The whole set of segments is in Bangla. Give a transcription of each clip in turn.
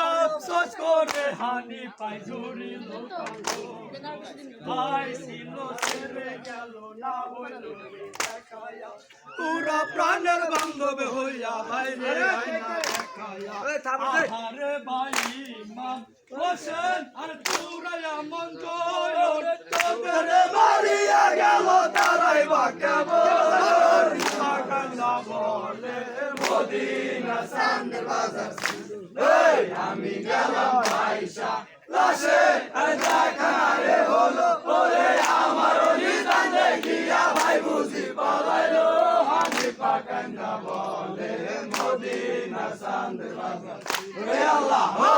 আফসোস করে হানি পাই দেখায়া পুরা প্রাণের বান্ধব হইয়া ভাই রে ভাই ইমাম হোসেন আর পুরায়া মঞ্জ তোদের মারিয়া গেল তারাই বা কেমন মদিনা সান্দের বাজার এই আমি গেলাম পয়সা লাশে আর দেখা রে হলো ওরে আমার নিদান দেখিয়া ভাই বুঝি পালাইলো আমি পাকান্না বলে মদিনা সান্দের বাজার রে আল্লাহ ও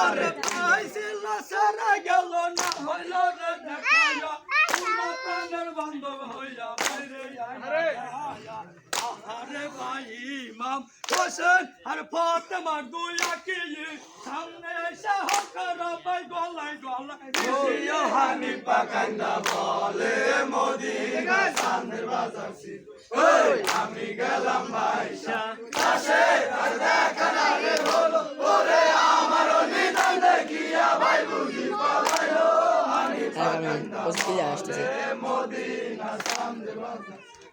আরে পাইছিল সারা গেল না হইল রে দেখায়া পুরো প্রাণের বান্ধব হইয়া বাইরে আরে আরে ভাই ফাতেমার দুই আকি সামনে এসে হকর ভাই গলাই গলাই ওইও হানি পাকান্দা বলে মদিনা সামনের বাজার ওই আমি গেলাম ভাইসা আসে আর দেখা না রে হলো। ওরে আমার নিদান দেখিয়া ভাই বুঝি পালাইলো। পাকান্দা পজিটিভ আসতেছে। মদিনা সামনের বাজার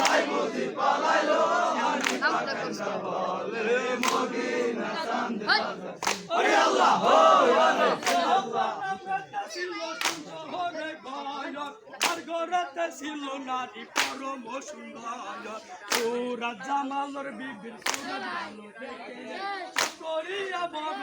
ভাই বুঝি পালাইলো হানিফা কান্দা বলে মদিনা চাঁদ বাজাছি ওরে আল্লাহ আরে আল্লাহ। ছিল শহরে গায়ক আর গড়াতে ছিল নারী পরম সুন্দর সুরাজ জামালর বিবির সুরাজ করিয়া বড়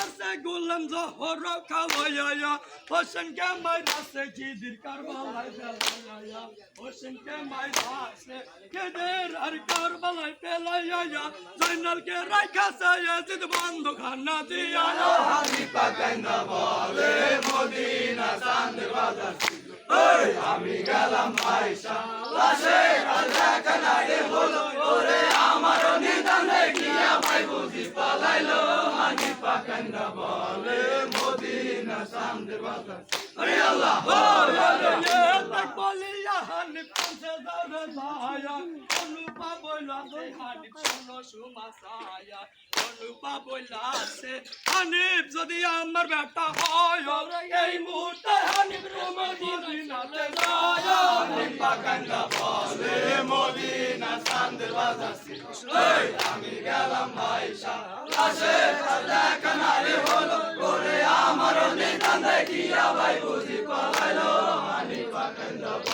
মারছে গোলাম জহর খাওয়াইয়া হোসেন কে মাইরাছে জিদির কারবালাই ফেলাইয়া হোসেন কে মাইরাছে কেদের আর কারবালাই ফেলাইয়া জয়নাল কে রাখাছে জিদ বন্ধ খানা দিয়া হানি পাকান্দা বলে মদিনা চাঁদ বাজার ওই আমি গেলাম পয়সা লাশে আর দেখা না রে হলো ওরে আমার নিদান দেখিয়া ভাই বুঝি পালাইলো হানি বলে মদিনা সামনে বাজার আরে আল্লাহ! ও আরে এ তাক বলিয়া হানি পাঁচে দারে লায়া অনুপা বইলা দুই হানি শোনো সুমাসায়া অনুপা বইলা সে হানিফ যদি আমার বেটা হয় এই মুহূর্তে হানিফ রোমে মদিনাতে যায় হানিফ পাকান্দা বলে মদিনা আমি গেলাম আসে Kia Bai Buzi Pawai Lo Ani